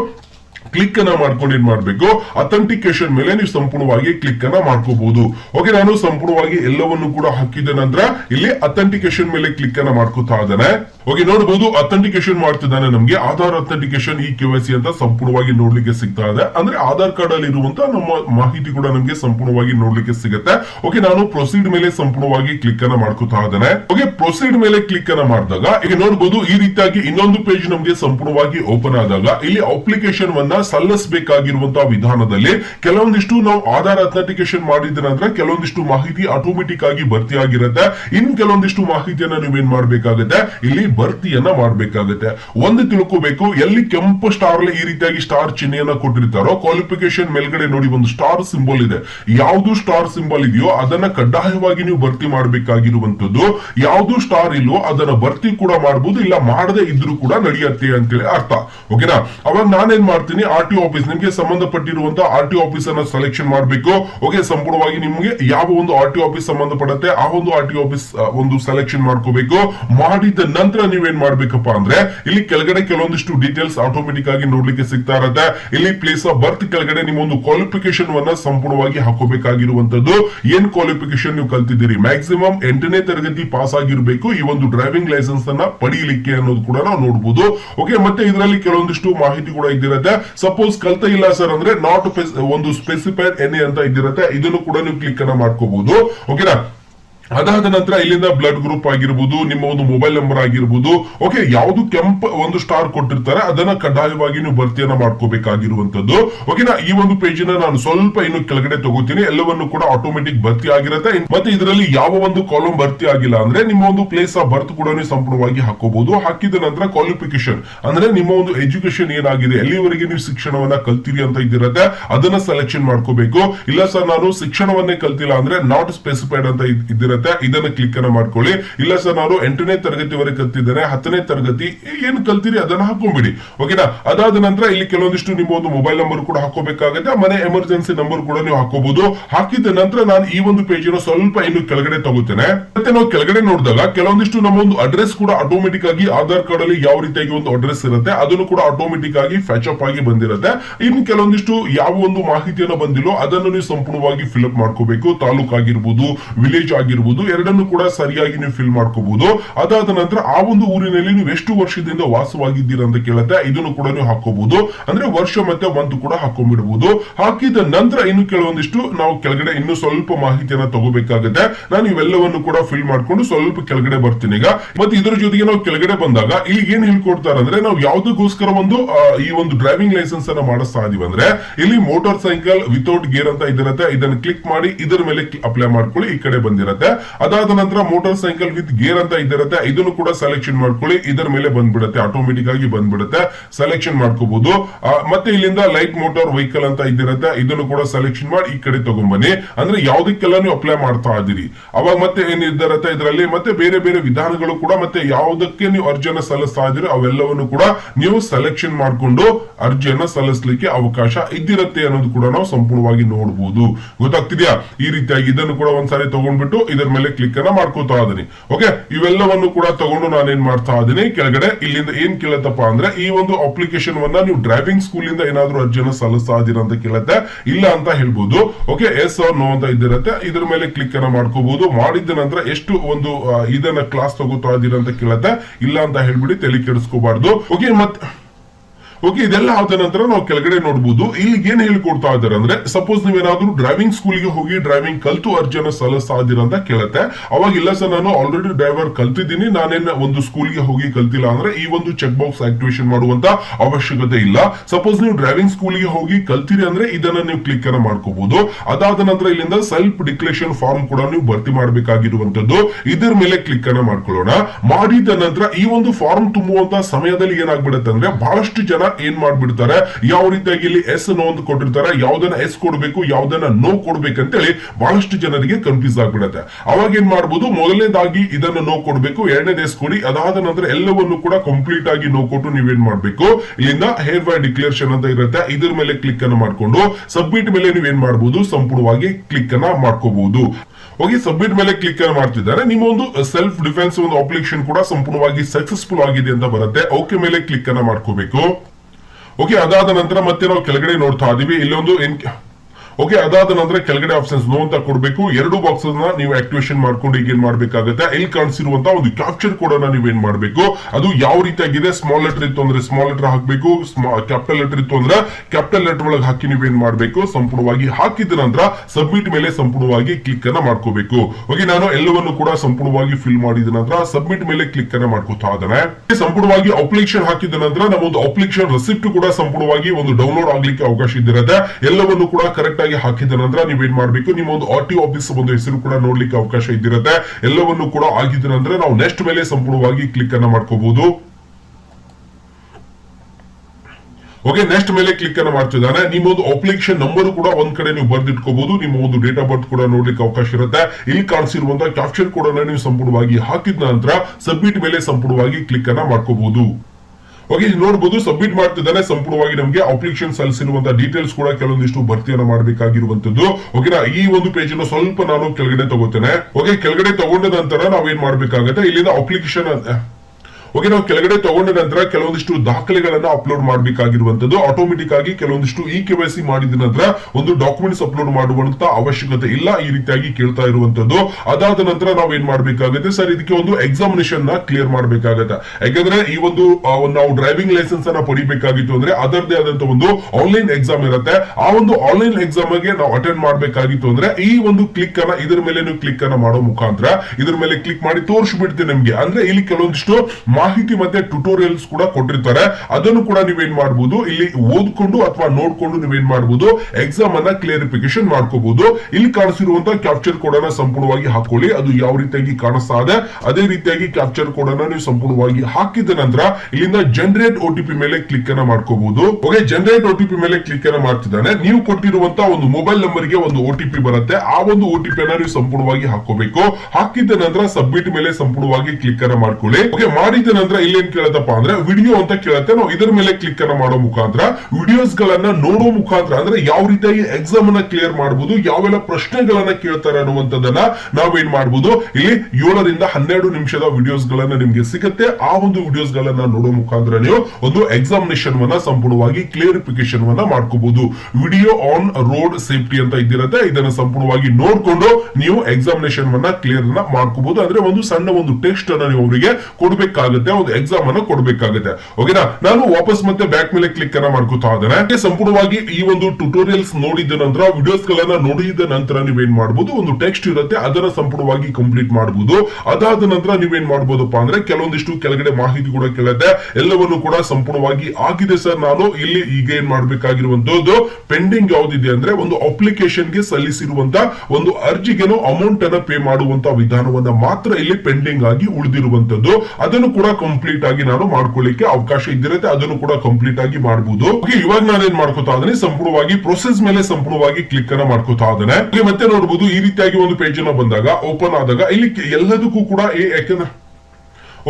ಕ್ಲಿಕ್ ಅನ್ನ ಮಾಡ್ಕೊಂಡು ಏನ್ ಮಾಡ್ಬೇಕು? ಅಥೆಂಟಿಕೇಶನ್ ಮೇಲೆ ನೀವು ಸಂಪೂರ್ಣವಾಗಿ ಕ್ಲಿಕ್ ಅನ್ನ ಮಾಡ್ಕೋಬಹುದು. ಓಕೆ, ನಾನು ಸಂಪೂರ್ಣವಾಗಿ ಎಲ್ಲವನ್ನು ಕೂಡ ಹಾಕಿದ ನಂತರ ಇಲ್ಲಿ ಅಥೆಂಟಿಕೇಶನ್ ಮೇಲೆ ಕ್ಲಿಕ್ ಅನ್ನ ಮಾಡ್ಕೋತಾ ಇದ್ದಾನೆ. ಓಕೆ ನೋಡಬಹುದು ಅಥೆಂಟಿಕೇಶನ್ ಮಾಡ್ತಿದ್ದಾನೆ ನಮ್ಗೆ. ಆಧಾರ್ ಅಥೆಂಟಿಕೇಶನ್ ಈ ಸಿ ಅಂತ ಸಂಪೂರ್ಣವಾಗಿ ನೋಡ್ಲಿಕ್ಕೆ ಸಿಗ್ತಾ ಇದೆ. ಅಂದ್ರೆ ಆಧಾರ್ ಕಾರ್ಡ್ ಅಲ್ಲಿ ಇರುವಂತ ನಮ್ಮ ಮಾಹಿತಿ ಕೂಡ ನಮ್ಗೆ ಸಂಪೂರ್ಣವಾಗಿ ನೋಡ್ಲಿಕ್ಕೆ ಸಿಗುತ್ತೆ. ಓಕೆ, ನಾನು ಪ್ರೊಸೀಡ್ ಮೇಲೆ ಸಂಪೂರ್ಣವಾಗಿ ಕ್ಲಿಕ್ ಅನ್ನ ಮಾಡ್ಕೋತಾ ಇದ್ದಾನೆ. ಓಕೆ ಪ್ರೊಸೀಡ್ ಮೇಲೆ ಕ್ಲಿಕ್ ಅನ್ನ ಮಾಡಿದಾಗ, ಈಗ ನೋಡಬಹುದು ಈ ರೀತಿಯಾಗಿ ಇನ್ನೊಂದು ಪೇಜ್ ನಮ್ಗೆ ಸಂಪೂರ್ಣವಾಗಿ ಓಪನ್ ಆದಾಗ, ಇಲ್ಲಿ ಅಪ್ಲಿಕೇಶನ್ ವನ್ನ ಸಲ್ಲಿಸಬೇಕಾಗಿರುವಂತಹ ವಿಧಾನದಲ್ಲಿ ಕೆಲವೊಂದಿಷ್ಟು ನಾವು ಆಧಾರ್ ಅಥೆಂಟಿಕೇಶನ್ ಮಾಡಿದ ನಂತರ ಕೆಲವೊಂದಿಷ್ಟು ಮಾಹಿತಿ ಆಟೋಮೆಟಿಕ್ ಆಗಿ ಭರ್ತಿ ಆಗಿರುತ್ತೆ ಇನ್ ಕೆಲವೊಂದಿಷ್ಟು ಮಾಹಿತಿಯನ್ನ ನೀವೇನ್ ಮಾಡ್ಬೇಕಾಗುತ್ತೆ? ಇಲ್ಲಿ ಭರ್ತಿಯನ್ನ ಮಾಡ್ಬೇಕಾಗುತ್ತೆ. ಒಂದು ತಿಳ್ಕೋಬೇಕು, ಎಲ್ಲಿ ಕೆಂಪು ಸ್ಟಾರ್ ಈ ರೀತಿಯಾಗಿ ಸ್ಟಾರ್ ಚಿಹ್ನೆಯನ್ನ ಕೊಟ್ಟಿರ್ತಾರೋ ಕ್ವಾಲಿಫಿಕೇಶನ್ ಮೇಲ್ಗಡೆ ನೋಡಿ ಒಂದು ಸ್ಟಾರ್ ಸಿಂಬಲ್ ಇದೆ. ಯಾವ್ದು ಸ್ಟಾರ್ ಸಿಂಬಲ್ ಇದೆಯೋ ಅದನ್ನ ಕಡ್ಡಾಯವಾಗಿ ನೀವು ಭರ್ತಿ ಮಾಡಬೇಕಾಗಿರುವಂತದ್ದು ಯಾವ್ದು ಸ್ಟಾರ್ ಇಲ್ಲೋ ಅದನ್ನ ಭರ್ತಿ ಕೂಡ ಮಾಡಬಹುದು ಇಲ್ಲ ಮಾಡದೇ ಇದ್ರೂ ಕೂಡ ನಡೆಯುತ್ತೆ ಅಂತೇಳಿ ಅರ್ಥ. ಓಕೆನಾ ಅವಾಗ ನಾನೇನ್ ಮಾಡ್ತೀನಿ? ಆರ್ ಟಿ ಆಫೀಸ್ ನಿಮಗೆ ಸಂಬಂಧಪಟ್ಟಿರುವಂತಹ ಆರ್ ಟಿ ಆಫೀಸ್ ಅನ್ನ ಸೆಲೆಕ್ಷನ್ ಮಾಡಬೇಕು. ಓಕೆ ಸಂಪೂರ್ಣವಾಗಿ ನಿಮಗೆ ಯಾವ ಒಂದು ಆರ್ ಟಿ ಆಫೀಸ್ ಸಂಬಂಧಪಡುತ್ತೆ, ಆ ಒಂದು ಆರ್ ಟಿ ಆಫೀಸ್ ಒಂದು ಸೆಲೆಕ್ಷನ್ ಮಾಡ್ಕೋಬೇಕು. ಮಾಡಿದ ನಂತರ ನೀವೇನ್ ಮಾಡ್ಬೇಕಪ್ಪ ಅಂದ್ರೆ, ಇಲ್ಲಿ ಕೆಳಗಡೆ ಕೆಲವೊಂದಿಷ್ಟು ಡೀಟೇಲ್ಸ್ ಆಟೋಮೆಟಿಕ್ ಆಗಿ ನೋಡ್ಲಿಕ್ಕೆ ಸಿಗ್ತಾ ಇರತ್ತೆ. ಇಲ್ಲಿ ಪ್ಲೇಸ್ ಆಫ್ ಬರ್ತ್ ಕೆಳಗಡೆ ನಿಮ್ಮ ಒಂದು ಕ್ವಾಲಿಫಿಕೇಶನ್ ಅನ್ನ ಸಂಪೂರ್ಣವಾಗಿ ಹಾಕೋಬೇಕಾಗಿರುವಂತದ್ದು. ಏನ್ ಕ್ವಾಲಿಫಿಕೇಶನ್ ನೀವು ಕಲ್ತಿದ್ದೀರಿ? ಮ್ಯಾಕ್ಸಿಮಮ್ ಎಂಟನೇ ತರಗತಿ ಪಾಸ್ ಆಗಿರಬೇಕು. ಈ ಒಂದು ಡ್ರೈವಿಂಗ್ ಲೈಸೆನ್ಸ್ ಅನ್ನ ಪಡೀಲಿಕ್ಕೆ ಅನ್ನೋದು ಕೂಡ ನಾವು ನೋಡಬಹುದು ಓಕೆ ಮತ್ತೆ ಇದರಲ್ಲಿ ಕೆಲವೊಂದಿಷ್ಟು ಮಾಹಿತಿ ಕೂಡ ಇದ್ದಿರತ್ತೆ. ಸಪೋಸ್ ಕಲ್ತ ಇಲ್ಲ ಸರ್ ಅಂದ್ರೆ ನಾಟ್ ಒಂದು ಸ್ಪೆಸಿಫೈಡ್ ಎ ಅಂತ ಇದ್ದಿರತ್ತೆ, ಇದನ್ನು ಕೂಡ ನೀವು ಕ್ಲಿಕ್ ಅನ್ನ ಮಾಡ್ಕೋಬಹುದು ಓಕೆನಾ ಅದಾದ ನಂತರ ಇಲ್ಲಿಂದ ಬ್ಲಡ್ ಗ್ರೂಪ್ ಆಗಿರ್ಬೋದು, ನಿಮ್ಮ ಒಂದು ಮೊಬೈಲ್ ನಂಬರ್ ಆಗಿರ್ಬೋದು ಓಕೆ ಯಾವುದು ಕೆಂಪ್ ಒಂದು ಸ್ಟಾರ್ ಕೊಟ್ಟಿರ್ತಾರೆ, ಅದನ್ನ ಕಡ್ಡಾಯವಾಗಿ ನೀವು ಭರ್ತಿಯನ್ನ ಮಾಡ್ಕೋಬೇಕಾಗಿರುವಂತದ್ದು ಓಕೆನಾ ಈ ಒಂದು ಪೇಜ್ ನಾನು ಸ್ವಲ್ಪ ಇನ್ನು ಕೆಳಗಡೆ ತಗೋತೀನಿ. ಎಲ್ಲವನ್ನು ಕೂಡ ಆಟೋಮೆಟಿಕ್ ಭರ್ತಿ ಆಗಿರುತ್ತೆ. ಮತ್ತೆ ಇದರಲ್ಲಿ ಯಾವ ಒಂದು ಕಾಲಮ್ ಭರ್ತಿ ಆಗಿಲ್ಲ ಅಂದ್ರೆ ನಿಮ್ಮ ಒಂದು ಪ್ಲೇಸ್ ಆಫ್ ಬರ್ತ್ ಕೂಡ ನೀವು ಸಂಪೂರ್ಣವಾಗಿ ಹಾಕೋಬಹುದು ಹಾಕಿದ ನಂತರ ಕ್ವಾಲಿಫಿಕೇಶನ್ ಅಂದ್ರೆ ನಿಮ್ಮ ಒಂದು ಎಜುಕೇಶನ್ ಏನಾಗಿದೆ, ಎಲ್ಲಿವರೆಗೆ ನೀವು ಶಿಕ್ಷಣವನ್ನ ಕಲ್ತೀರಿ ಅಂತ ಇದ್ದಿರತ್ತೆ ಅದನ್ನ ಸೆಲೆಕ್ಷನ್ ಮಾಡ್ಕೋಬೇಕು. ಇಲ್ಲ ಸರ್, ನಾನು ಶಿಕ್ಷಣವನ್ನೇ ಕಲ್ತಿಲ್ಲ ಅಂದ್ರೆ ನಾಟ್ ಸ್ಪೆಸಿಫೈಡ್ ಅಂತ ಇದ್- ಇದ್ದಿರತ್ತೆ ಇದನ್ನ ಕ್ಲಿಕ್ ಅನ್ನ ಮಾಡ್ಕೊಳ್ಳಿ. ಇಲ್ಲ ಸರ್, ನಾನು ಎಂಟನೇ ತರಗತಿವರೆಗೆ ಕಲ್ತಿದ್ದೇನೆ, ಹತ್ತನೇ ತರಗತಿ, ಏನು ಕಲ್ತೀರಿ, ಅದನ್ನ ಹಾಕೊಂಡ್ಬಿಡಿ. ಓಕೆನಾ ಅದಾದ ನಂತರ ಇಲ್ಲಿ ಕೆಲವೊಂದಿಷ್ಟು ನಿಮ್ಮ ಒಂದು ಮೊಬೈಲ್ ನಂಬರ್ ಕೂಡ ಹಾಕೋಬೇಕಾಗುತ್ತೆ ಮನೆ ಎಮರ್ಜೆನ್ಸಿ ನಂಬರ್ ಕೂಡ ನೀವು ಹಾಕೋಬಹುದು ಹಾಕಿದ ನಂತರ ನಾನು ಈ ಒಂದು ಪೇಜ್ ಸ್ವಲ್ಪ ಇನ್ನು ಕೆಳಗಡೆ ತಗೋತೇನೆ. ಮತ್ತೆ ನಾವು ಕೆಳಗಡೆ ನೋಡಿದಾಗ ಕೆಲವೊಂದಿಷ್ಟು ನಮ್ಮ ಒಂದು ಅಡ್ರೆಸ್ ಕೂಡ ಆಟೋಮೆಟಿಕ್ ಆಗಿ ಆಧಾರ್ ಕಾರ್ಡ್ ಅಲ್ಲಿ ಯಾವ ರೀತಿಯಾಗಿ ಒಂದು ಅಡ್ರೆಸ್ ಇರುತ್ತೆ, ಅದನ್ನು ಕೂಡ ಆಟೋಮೆಟಿಕ್ ಆಗಿ ಫ್ಯಾಚ್ ಅಪ್ ಆಗಿ ಬಂದಿರುತ್ತೆ. ಇನ್ನು ಕೆಲವೊಂದಿಷ್ಟು ಯಾವ ಒಂದು ಮಾಹಿತಿಯನ್ನು ಬಂದಿಲ್ಲೋ, ಅದನ್ನು ನೀವು ಸಂಪೂರ್ಣವಾಗಿ ಫಿಲ್ ಅಪ್ ಮಾಡ್ಕೋಬೇಕು. ತಾಲೂಕ್ ಆಗಿರ್ಬೋದು ವಿಲೇಜ್ ಆಗಿರ್ಬೋದು ಎರಡನ್ನು ಕೂಡ ಸರಿಯಾಗಿ ನೀವು ಫಿಲ್ ಮಾಡ್ಕೋಬಹುದು ಅದಾದ ನಂತರ ಆ ಒಂದು ಊರಿನಲ್ಲಿ ನೀವು ಎಷ್ಟು ವರ್ಷದಿಂದ ವಾಸವಾಗಿದ್ದೀರಾ ಅಂತ ಕೇಳುತ್ತೆ. ಇದನ್ನು ಕೂಡ ನೀವು ಹಾಕೋಬಹುದು ಅಂದ್ರೆ ವರ್ಷ ಮತ್ತೆ ಒಂದು ಕೂಡ ಹಾಕೊಂಡ್ಬಿಡಬಹುದು ಹಾಕಿದ ನಂತರ ಇನ್ನು ಕೆಲವೊಂದಿಷ್ಟು ನಾವು ಕೆಳಗಡೆ ಇನ್ನು ಸ್ವಲ್ಪ ಮಾಹಿತಿಯನ್ನ ತಗೋಬೇಕಾಗುತ್ತೆ. ನಾನು ಇವೆಲ್ಲವನ್ನು ಕೂಡ ಫಿಲ್ ಮಾಡ್ಕೊಂಡು ಸ್ವಲ್ಪ ಕೆಳಗಡೆ ಬರ್ತೀನಿ ಈಗ. ಮತ್ತೆ ಇದರ ಜೊತೆಗೆ ನಾವು ಕೆಳಗಡೆ ಬಂದಾಗ ಇಲ್ಲಿ ಏನ್ ಹೇಳ್ಕೊಡ್ತಾರೆ ಅಂದ್ರೆ ನಾವು ಯಾವ್ದಕ್ಕೋಸ್ಕರ ಒಂದು ಈ ಒಂದು ಡ್ರೈವಿಂಗ್ ಲೈಸೆನ್ಸ್ ಅನ್ನ ಮಾಡಿಸ್ತಾ ಇದೀವಿ ಅಂದ್ರೆ ಇಲ್ಲಿ ಮೋಟಾರ್ ಸೈಕಲ್ ವಿತೌಟ್ ಗೇರ್ ಅಂತ ಇದಿರತ್ತೆ. ಇದನ್ನ ಕ್ಲಿಕ್ ಮಾಡಿ ಇದರ ಮೇಲೆ ಅಪ್ಲೈ ಮಾಡ್ಕೊಳ್ಳಿ. ಈ ಕಡೆ ಬಂದಿರತ್ತೆ. ಅದಾದ ನಂತರ ಮೋಟಾರ್ ಸೈಕಲ್ ವಿತ್ ಗೇರ್ ಅಂತ ಇದಿರುತ್ತೆ, ಇದನ್ನು ಕೂಡ ಸೆಲೆಕ್ಷನ್ ಮಾಡ್ಕೊಳ್ಳಿ. ಇದರ ಮೇಲೆ ಬಂದ್ಬಿಡುತ್ತೆ ಆಟೋಮೆಟಿಕ್ ಆಗಿ ಬಂದ್ಬಿಡುತ್ತೆ ಸೆಲೆಕ್ಷನ್ ಮಾಡ್ಕೋಬಹುದು ಮತ್ತೆ ಇಲ್ಲಿಂದ ಲೈಟ್ ಮೋಟಾರ್ ವೆಹಿಕಲ್ ಅಂತ ಇದಿರತ್ತೆ, ಇದನ್ನು ಕೂಡ ಸೆಲೆಕ್ಷನ್ ಮಾಡಿ ಈ ಕಡೆ ತಗೊಂಬನ್ನಿ. ಅಂದ್ರೆ ಯಾವ್ದಕ್ಕೆಲ್ಲ ನೀವು ಅಪ್ಲೈ ಮಾಡ್ತಾ ಇದೀರಿ ಅವಾಗ ಮತ್ತೆ ಏನ್ ಇದ್ದಾರತ್ತೆ ಇದರಲ್ಲಿ, ಮತ್ತೆ ಬೇರೆ ಬೇರೆ ವಿಧಾನಗಳು ಕೂಡ ಮತ್ತೆ ಯಾವುದಕ್ಕೆ ನೀವು ಅರ್ಜಿಯನ್ನು ಸಲ್ಲಿಸ್ತಾ ಇದೀರಿ ಅವೆಲ್ಲವನ್ನು ಕೂಡ ನೀವು ಸೆಲೆಕ್ಷನ್ ಮಾಡ್ಕೊಂಡು ಅರ್ಜಿಯನ್ನ ಸಲ್ಲಿಸಲಿಕ್ಕೆ ಅವಕಾಶ ಇದ್ದಿರತ್ತೆ ಅನ್ನೋದು ಕೂಡ ನಾವು ಸಂಪೂರ್ಣವಾಗಿ ನೋಡಬಹುದು ಗೊತ್ತಾಗ್ತಿದ್ಯಾ? ಈ ರೀತಿಯಾಗಿ ಇದನ್ನು ಕೂಡ ಒಂದ್ಸಾರಿ ತಗೊಂಡ್ಬಿಟ್ಟು ಇದರ ಮೇಲೆ ಕ್ಲಿಕ್ ಅನ್ನ ಮಾಡ್ಕೋತಾ ಇದೀನಿ ಓಕೆ ಇವೆಲ್ಲವನ್ನು ಕೂಡ ತಗೊಂಡು ನಾನೇನ್ ಮಾಡ್ತಾ ಇದೀನಿ ಕೆಳಗಡೆ ಇಲ್ಲಿಂದ ಏನ್ ಕೇಳತ್ತಪ್ಪ ಅಂದ್ರೆ ಈ ಒಂದು ಅಪ್ಲಿಕೇಶನ್ ವನ್ನ ನೀವು ಡ್ರೈವಿಂಗ್ ಸ್ಕೂಲ್ ಇಂದ ಏನಾದ್ರೂ ಅರ್ಜಿಯನ್ನ ಸಲ್ಲಿಸ್ತಾ ಇದೀರ ಅಂತ ಕೇಳತ್ತೆ. ಇಲ್ಲ ಅಂತ ಹೇಳ್ಬೋದು. ಓಕೆ ಎಸ್ ನೋ ಅಂತ ಇದ್ದಿರತ್ತೆ. ಇದ್ರ ಮೇಲೆ ಕ್ಲಿಕ್ ಅನ್ನ ಮಾಡ್ಕೋಬಹುದು ಮಾಡಿದ ನಂತರ ಎಷ್ಟು ಒಂದು ಇದನ್ನ ಕ್ಲಾಸ್ ತಗೋತಾ ಇದೀರ ಅಂತ ಕೇಳತ್ತೆ. ಇಲ್ಲ ಅಂತ ಹೇಳ್ಬಿಡಿ, ತಲೆ ಕೆಡಿಸ್ಕೋಬಾರ್ದು. ಓಕೆ ಮತ್ತೆ ಓಕೆ ಇದೆಲ್ಲ ಆದ ನಂತರ ನಾವು ಕೆಳಗಡೆ ನೋಡಬಹುದು ಇಲ್ಲಿ ಏನ್ ಹೇಳ್ಕೊಡ್ತಾ ಇದ್ದಾರೆ ಅಂದ್ರೆ ಸಪೋಸ್ ನೀವೇನಾದ್ರೂ ಡ್ರೈವಿಂಗ್ ಸ್ಕೂಲ್ಗೆ ಹೋಗಿ ಡ್ರೈವಿಂಗ್ ಕಲ್ತು ಅರ್ಜಿಯನ್ನ ಸಲ್ಲಿಸ್ತಾ ಅಂತ ಕೇಳುತ್ತೆ. ಅವಾಗ ಇಲ್ಲ ಸರ್, ನಾನು ಆಲ್ರೆಡಿ ಡ್ರೈವರ್ ಕಲ್ತಿದ್ದೀನಿ, ನಾನೇನ ಒಂದು ಸ್ಕೂಲ್ಗೆ ಹೋಗಿ ಕಲ್ತಿಲ್ಲ ಅಂದ್ರೆ ಈ ಒಂದು ಚೆಕ್ ಬಾಕ್ಸ್ ಆಕ್ಟಿವೇಶನ್ ಮಾಡುವಂತ ಅವಶ್ಯಕತೆ ಇಲ್ಲ. ಸಪೋಸ್ ನೀವು ಡ್ರೈವಿಂಗ್ ಸ್ಕೂಲ್ಗೆ ಹೋಗಿ ಕಲ್ತಿರಿ ಅಂದ್ರೆ ಇದನ್ನ ನೀವು ಕ್ಲಿಕ್ ಅನ್ನ ಮಾಡ್ಕೋಬಹುದು ಅದಾದ ನಂತರ ಇಲ್ಲಿಂದ ಸೆಲ್ಫ್ ಡಿಕ್ಲೇಷನ್ ಫಾರ್ಮ್ ಕೂಡ ನೀವು ಭರ್ತಿ ಮಾಡಬೇಕಾಗಿರುವಂತದ್ದು ಇದರ ಮೇಲೆ ಕ್ಲಿಕ್ ಅನ್ನ ಮಾಡ್ಕೊಳ್ಳೋಣ. ಮಾಡಿದ ನಂತರ ಈ ಒಂದು ಫಾರ್ಮ್ ತುಂಬುವಂತ ಸಮಯದಲ್ಲಿ ಏನಾಗ್ಬಿಡುತ್ತೆ ಅಂದ್ರೆ, ಬಹಳಷ್ಟು ಜನ ಏನ್ ಮಾಡ್ಬಿಡ್ತಾರೆ ಯಾವ ರೀತಿಯಾಗಿ ಇಲ್ಲಿ ಎಸ್ ನೋ ಅಂತ ಕೊಟ್ಟಿರ್ತಾರೆ? ಯಾವ್ದನ್ನ ಎಸ್ ಕೊಡ್ಬೇಕು, ಯಾವ್ದನ್ನ ನೋ ಕೊಡ್ಬೇಕಂತೇಳಿ ಬಹಳಷ್ಟು ಜನರಿಗೆ ಕನ್ಫ್ಯೂಸ್ ಆಗ್ಬಿಡುತ್ತೆ. ಅವಾಗ ಏನ್ ಮಾಡಬಹುದು ಮೊದಲನೇದಾಗಿ ಇದನ್ನ ನೋ ಕೊಡ್ಬೇಕು, ಎರಡನೇದ ಎಸ್ ಕೊಡಿ, ಅದಾದ ನಂತರ ಎಲ್ಲವನ್ನು ಕೂಡ ಕಂಪ್ಲೀಟ್ ಆಗಿ ನೋ ಕೊಟ್ಟು ನೀವೇನ್ ಮಾಡ್ಬೇಕು ಇಲ್ಲಿಂದ ಹೇರ್ ಬೈ ಡಿಕ್ಲೇರೇಷನ್ ಅಂತ ಇರುತ್ತೆ. ಇದ್ರ ಮೇಲೆ ಕ್ಲಿಕ್ ಅನ್ನ ಮಾಡ್ಕೊಂಡು ಸಬ್ಮಿಟ್ ಮೇಲೆ ನೀವೇನ್ ಮಾಡಬಹುದು ಸಂಪೂರ್ಣವಾಗಿ ಕ್ಲಿಕ್ ಅನ್ನ ಮಾಡ್ಕೋಬಹುದು ಹೋಗಿ ಸಬ್ಮಿಟ್ ಮೇಲೆ ಕ್ಲಿಕ್ ಅನ್ನು ಮಾಡ್ತಿದ್ದಾರೆ. ನಿಮ್ಮ ಒಂದು ಸೆಲ್ಫ್ ಡಿಫೆನ್ಸ್ ಒಂದು ಅಪ್ಲಿಕೇಶನ್ ಕೂಡ ಸಂಪೂರ್ಣವಾಗಿ ಸಕ್ಸಸ್ಫುಲ್ ಆಗಿದೆ ಅಂತ ಬರುತ್ತೆ. ಓಕೆ ಮೇಲೆ ಕ್ಲಿಕ್ ಅನ್ನ ಮಾಡ್ಕೋಬೇಕು. ಓಕೆ ಅದಾದ ನಂತರ ಮತ್ತೆ ನಾವು ಕೆಳಗಡೆ ನೋಡ್ತಾ ಇದೀವಿ. ಇಲ್ಲೊಂದು ಓಕೆ, ಅದಾದ ನಂತರ ಕೆಳಗಡೆ ಆಪ್ಷನ್ಸ್ ನೋ ಅಂತ ಕೊಡಬೇಕು. ಎರಡು ಬಾಕ್ಸಸ್ನ ನೀವು ಆಕ್ಟಿವೇಶನ್ ಮಾಡ್ಕೊಂಡು ಈಗ ಏನ್ ಮಾಡ್ಬೇಕಾಗುತ್ತೆ? ಇಲ್ಲಿ ಕಾಣಿಸಿರುವಂತ ಒಂದು ಕ್ಯಾಪ್ಚರ್ ಕೋಡ್ ಅನ್ನ ನೀವು ಏನ್ ಮಾಡಬೇಕು? ಅದು ಯಾವ ರೀತಿಯಾಗಿದೆ? ಸ್ಮಾಲ್ ಲೆಟರ್ ಇತ್ತು ಅಂದ್ರೆ ಸ್ಮಾಲ್ ಲೆಟರ್ ಹಾಕಬೇಕು. ಕ್ಯಾಪಿಟಲ್ ಲೆಟರ್ ಇತ್ತು ಅಂದ್ರೆ ಕ್ಯಾಪಿಟಲ್ ಲೆಟರ್ ಒಳಗೆ ಹಾಕಿ ನೀವೇನ್ ಮಾಡಬೇಕು? ಸಂಪೂರ್ಣವಾಗಿ ಹಾಕಿದ ನಂತರ ಸಬ್ಮಿಟ್ ಮೇಲೆ ಸಂಪೂರ್ಣವಾಗಿ ಕ್ಲಿಕ್ ಅನ್ನ ಮಾಡ್ಕೋಬೇಕು. ಓಕೆ, ನಾನು ಎಲ್ಲವನ್ನು ಕೂಡ ಸಂಪೂರ್ಣವಾಗಿ ಫಿಲ್ ಮಾಡಿದ ನಂತರ ಸಬ್ಮಿಟ್ ಮೇಲೆ ಕ್ಲಿಕ್ ಅನ್ನ ಮಾಡ್ಕೋತಾ ಇದ್ದಾನೆ. ಸಂಪೂರ್ಣವಾಗಿ ಅಪ್ಲಿಕೇಶನ್ ಹಾಕಿದ ನಂತರ ನಮ್ಮ ಒಂದು ಅಪ್ಲಿಕೇಶನ್ ರೆಸಿಪ್ಟ್ ಕೂಡ ಸಂಪೂರ್ಣವಾಗಿ ಒಂದು ಡೌನ್ಲೋಡ್ ಆಗ್ಲಿಕ್ಕೆ ಅವಕಾಶ ಇದ್ದಿರುತ್ತೆ. ಎಲ್ಲವನ್ನು ಕೂಡ ಕರೆಕ್ಟ್ ಹಾಕಿದ ನಂತರ ನೀವೇನ್ ಮಾಡಬೇಕು? ನಿಮ್ಮ ಒಂದು ಆರ್ ಟಿ ಆಫೀಸ್ ಒಂದು ಹೆಸರು ಕೂಡ ನೋಡ್ಲಿಕ್ಕೆ ಅವಕಾಶ ಇದ್ದಿರುತ್ತೆ. ಎಲ್ಲವನ್ನು ಕೂಡ ಆಗಿದ ನಂತರ ನಾವು ನೆಕ್ಸ್ಟ್ ಮೇಲೆ ಸಂಪೂರ್ಣವಾಗಿ ಕ್ಲಿಕ್ ಅನ್ನ ಮಾಡ್ಕೋಬಹುದು ಓಕೆ ನೆಕ್ಸ್ಟ್ ಮೇಲೆ ಕ್ಲಿಕ್ ಅನ್ನ ಮಾಡ್ತಿದ್ದಾನೆ. ನಿಮ್ಮ ಒಂದು ಅಪ್ಲಿಕೇಶನ್ ನಂಬರ್ ಕೂಡ ಒಂದ್ ಕಡೆ ನೀವು ಬರ್ದಿಟ್ಕೋಬಹುದು ನಿಮ್ಮ ಒಂದು ಡೇಟ್ ಆಫ್ ಬರ್ತ್ ಕೂಡ ನೋಡ್ಲಿಕ್ಕೆ ಅವಕಾಶ ಇರುತ್ತೆ. ಇಲ್ಲಿ ಕಾಣಿಸಿರುವಂತಹ ಕ್ಯಾಪ್ಚರ್ ಕೂಡ ನೀವು ಸಂಪೂರ್ಣವಾಗಿ ಹಾಕಿದ ನಂತರ ಸಬ್ಮಿಟ್ ಮೇಲೆ ಸಂಪೂರ್ಣವಾಗಿ ಕ್ಲಿಕ್ ಅನ್ನ ಮಾಡ್ಕೋಬಹುದು ಓಕೆ ಇಲ್ಲಿ ನೋಡಬಹುದು ಸಬ್ಮಿಟ್ ಮಾಡ್ತಿದ್ದಾನೆ. ಸಂಪೂರ್ಣವಾಗಿ ನಮಗೆ ಅಪ್ಲಿಕೇಶನ್ ಸಲ್ಲಿಸಿರುವಂತಹ ಡೀಟೇಲ್ಸ್ ಕೂಡ ಕೆಲವೊಂದಿಷ್ಟು ಭರ್ತಿಯನ್ನು ಮಾಡಬೇಕಾಗಿರುವಂತದ್ದು ಓಕೆನಾ ಈ ಒಂದು ಪೇಜ್ ಅನ್ನು ಸ್ವಲ್ಪ ನಾನು ಕೆಳಗಡೆ ತಗೋತೇನೆ. ಓಕೆ ಕೆಳಗಡೆ ತಗೊಂಡ ನಂತರ ನಾವೇನ್ ಮಾಡ್ಬೇಕಾಗತ್ತೆ? ಇಲ್ಲಿಂದ ಅಪ್ಲಿಕೇಶನ್ ಓಕೆ ನಾವು ಕೆಳಗಡೆ ತಗೊಂಡ ನಂತರ ಕೆಲವೊಂದಿಷ್ಟು ದಾಖಲೆಗಳನ್ನ ಅಪ್ಲೋಡ್ ಮಾಡಬೇಕಾಗಿರುವಂತದ್ದು. ಆಟೋಮೆಟಿಕ್ ಆಗಿ ಕೆಲವೊಂದಿಷ್ಟು ಇ ಕೆ ವೈ ಸಿ ಮಾಡಿದ ನಂತರ ಒಂದು ಡಾಕ್ಯುಮೆಂಟ್ಸ್ ಅಪ್ಲೋಡ್ ಮಾಡುವಂತ ಅವಶ್ಯಕತೆ ಇಲ್ಲ. ಈ ರೀತಿಯಾಗಿ ಕೇಳ್ತಾ ಇರುವಂತದ್ದು. ಅದಾದ ನಂತರ ನಾವು ಏನ್ ಮಾಡ್ಬೇಕಾಗುತ್ತೆ? ಸರ್, ಇದಕ್ಕೆ ಒಂದು ಎಕ್ಸಾಮಿನೇಷನ್ನ ಕ್ಲಿಯರ್ ಮಾಡಬೇಕಾಗತ್ತೆ. ಯಾಕಂದ್ರೆ ಈ ಒಂದು ನಾವು ಡ್ರೈವಿಂಗ್ ಲೈಸೆನ್ಸ್ ಅನ್ನ ಪಡಿಬೇಕಾಗಿತ್ತು ಅಂದ್ರೆ ಅದರದೇ ಆದಂತ ಒಂದು ಆನ್ಲೈನ್ ಎಕ್ಸಾಮ್ ಇರುತ್ತೆ. ಆ ಒಂದು ಆನ್ಲೈನ್ ಎಕ್ಸಾಮ್ಗೆ ನಾವು ಅಟೆಂಡ್ ಮಾಡಬೇಕಾಗಿತ್ತು ಅಂದ್ರೆ ಈ ಒಂದು ಕ್ಲಿಕ್ ಅನ್ನ, ಇದರ ಮೇಲೆ ನೀವು ಕ್ಲಿಕ್ ಅನ್ನ ಮಾಡೋ ಮುಖಾಂತರ ಇದರ ಮೇಲೆ ಕ್ಲಿಕ್ ಮಾಡಿ ತೋರಿಸ್ಬಿಡ್ತೀನಿ ನಿಮ್ಗೆ. ಅಂದ್ರೆ ಇಲ್ಲಿ ಕೆಲವೊಂದಿಷ್ಟು ಮಾಹಿತಿ ಮತ್ತೆ ಟ್ಯುಟೋರಿಯಲ್ಸ್ ಕೂಡ ಕೊಟ್ಟಿರ್ತಾರೆ. ಅದನ್ನು ಕೂಡ ನೀವೇನ್ ಮಾಡಬಹುದು ಇಲ್ಲಿ ಓದ್ಕೊಂಡು ಅಥವಾ ನೋಡ್ಕೊಂಡು ನೀವೇನ್ ಮಾಡಬಹುದು ಎಕ್ಸಾಮ್ ಅನ್ನ ಕ್ಲಿಯರಿಫಿಕೇಶನ್ ಮಾಡ್ಕೋಬಹುದು ಇಲ್ಲಿ ಕಾಣಿಸಿರುವಂತಹ ಕ್ಯಾಪ್ಚರ್ ಕೋಡ್ ಅನ್ನ ಸಂಪೂರ್ಣವಾಗಿ ಹಾಕೊಳ್ಳಿ. ಅದು ಯಾವ ರೀತಿಯಾಗಿ ಕಾಣಿಸ್ತಾ ಇದೆ, ಅದೇ ರೀತಿಯಾಗಿ ಕ್ಯಾಪ್ಚರ್ ಕೋಡ್ ಅನ್ನ ನೀವು ಸಂಪೂರ್ಣವಾಗಿ ಹಾಕಿದ ನಂತರ ಇಲ್ಲಿಂದ ಜನರೇಟ್ ಟಿ ಮೇಲೆ ಕ್ಲಿಕ್ ಅನ್ನ ಮಾಡ್ಕೋಬಹುದು ಓಕೆ ಜನರೇಟ್ ಒ ಮೇಲೆ ಕ್ಲಿಕ್ ಅನ್ನ ಮಾಡ್ತಿದ್ದಾನೆ. ನೀವು ಕೊಟ್ಟಿರುವಂತಹ ಒಂದು ಮೊಬೈಲ್ ನಂಬರ್ಗೆ ಒಂದು ಟಿ ಬರುತ್ತೆ. ಆ ಒಂದು ಒ ಟಿ ಪಿ ಅನ್ನ ನೀವು ಸಂಪೂರ್ಣವಾಗಿ ಹಾಕೋಬೇಕು ಹಾಕಿದ ನಂತರ ಸಬ್ಮಿಟ್ ಮೇಲೆ ಸಂಪೂರ್ಣವಾಗಿ ಕ್ಲಿಕ್ ಅನ್ನ ಮಾಡ್ಕೊಳ್ಳಿ. ಓಕೆ ಮಾಡಿದ ನಂತರ ಇಲ್ಲೇನ್ ಕೇಳತ್ತಪ್ಪ ಅಂದ್ರೆ ವಿಡಿಯೋ ಅಂತ ಕೇಳತ್ತೆ. ನಾವು ಇದರ ಮೇಲೆ ಕ್ಲಿಕ್ ಅನ್ನ ಮಾಡೋ ಮುಖಾಂತರ ವಿಡಿಯೋಸ್ ಗಳನ್ನ ನೋಡೋ ಮುಖಾಂತರ, ಅಂದ್ರೆ ಯಾವ ರೀತಿಯಾಗಿ ಎಕ್ಸಾಮ್ ಅನ್ನ ಕ್ಲಿಯರ್ ಮಾಡಬಹುದು ಯಾವೆಲ್ಲ ಪ್ರಶ್ನೆಗಳನ್ನ ಕೇಳ್ತಾರೆ ಅನ್ನುವಂಥದ್ದನ್ನ ನಾವೇನ್ ಮಾಡಬಹುದು ಇಲ್ಲಿ ಏಳರಿಂದ ಹನ್ನೆರಡು ನಿಮಿಷದ ವಿಡಿಯೋಸ್ ಗಳನ್ನ ನಿಮ್ಗೆ ಸಿಗುತ್ತೆ. ಆ ಒಂದು ವಿಡಿಯೋಸ್ ಗಳನ್ನ ನೋಡೋ ಮುಖಾಂತರ ನೀವು ಒಂದು ಎಕ್ಸಾಮಿನೇಷನ್ ವನ್ನ ಸಂಪೂರ್ಣವಾಗಿ ಕ್ಲಿಯರಿಫಿಕೇಶನ್ ವನ್ನ ಮಾಡ್ಕೋಬಹುದು ವಿಡಿಯೋ ಆನ್ ರೋಡ್ ಸೇಫ್ಟಿ ಅಂತ ಇದ್ದಿರುತ್ತೆ. ಇದನ್ನ ಸಂಪೂರ್ಣವಾಗಿ ನೋಡ್ಕೊಂಡು ನೀವು ಎಕ್ಸಾಮಿನೇಷನ್ ವನ್ನ ಕ್ಲಿಯರ್ ಅನ್ನ ಮಾಡ್ಕೋಬಹುದು ಅಂದ್ರೆ ಒಂದು ಸಣ್ಣ ಒಂದು ಟೆಸ್ಟ್ ಅನ್ನ ನೀವು ಅವರಿಗೆ ಕೊಡ್ಬೇಕಾಗುತ್ತೆ. ಒಂದು ಎಕ್ಸಾಮ್ ಅನ್ನ ಕೊಡಬೇಕಾಗುತ್ತೆ. ಓಕೆನಾ ನಾನು ವಾಪಸ್ ಮತ್ತೆ ಬ್ಯಾಕ್ ಮೇಲೆ ಕ್ಲಿಕ್ ಅನ್ನ ಮಾಡ್ಕೋತಾ ಇದ್ದೇನೆ. ಸಂಪೂರ್ಣವಾಗಿ ಈ ಒಂದು ಟ್ಯುಟೋರಿಯಲ್ಸ್ ನೋಡಿದ ನಂತರ ವಿಡಿಯೋಸ್ ಗಳನ್ನ ನೋಡಿದ ನಂತರ ನೀವೇನ್ ಮಾಡಬಹುದು ಒಂದು ಟೆಕ್ಸ್ಟ್ ಇರುತ್ತೆ, ಅದನ್ನ ಸಂಪೂರ್ಣವಾಗಿ ಕಂಪ್ಲೀಟ್ ಮಾಡಬಹುದು ಅದಾದ ನಂತರ ನೀವೇನ್ ಮಾಡಬಹುದಪ್ಪ ಅಂದ್ರೆ, ಕೆಲವೊಂದಿಷ್ಟು ಕೆಳಗಡೆ ಮಾಹಿತಿ ಕೂಡ ಕೇಳುತ್ತೆ. ಎಲ್ಲವನ್ನು ಕೂಡ ಸಂಪೂರ್ಣವಾಗಿ ಆಗಿದೆ ಸರ್ ನಾನು ಇಲ್ಲಿ ಈಗ ಏನ್ ಮಾಡಬೇಕಾಗಿರುವಂತದ್ದು ಪೆಂಡಿಂಗ್ ಯಾವ್ದಿದೆ ಅಂದ್ರೆ, ಒಂದು ಅಪ್ಲಿಕೇಶನ್ಗೆ ಸಲ್ಲಿಸಿರುವಂತ ಒಂದು ಅರ್ಜಿಗೆನೋ ಅಮೌಂಟ್ ಅನ್ನ ಪೇ ಮಾಡುವಂತ ವಿಧಾನವನ್ನ ಮಾತ್ರ ಇಲ್ಲಿ ಪೆಂಡಿಂಗ್ ಆಗಿ ಉಳಿದಿರುವಂತದ್ದು. ಅದನ್ನು ಕೂಡ ಕಂಪ್ಲೀಟ್ ಆಗಿ ನಾನು ಮಾಡ್ಕೊಳ್ಳಿಕ್ಕೆ ಅವಕಾಶ ಇದ್ದಿರುತ್ತೆ, ಅದನ್ನು ಕೂಡ ಕಂಪ್ಲೀಟ್ ಆಗಿ ಮಾಡಬಹುದು ಇವಾಗ ನಾನೇನ್ ಮಾಡ್ಕೋತಾ ಇದ್ದೇನೆ, ಸಂಪೂರ್ಣವಾಗಿ ಪ್ರೊಸೆಸ್ ಮೇಲೆ ಸಂಪೂರ್ಣವಾಗಿ ಕ್ಲಿಕ್ ಅನ್ನ ಮಾಡ್ಕೋತಾ ಇದ್ದೇನೆ. ಮತ್ತೆ ನೋಡಬಹುದು ಈ ರೀತಿಯಾಗಿ ಒಂದು ಪೇಜ್ ಅನ್ನ ಬಂದಾಗ ಓಪನ್ ಆದಾಗ, ಇಲ್ಲಿ ಎಲ್ಲದಕ್ಕೂ ಕೂಡ ಯಾಕಂದ್ರೆ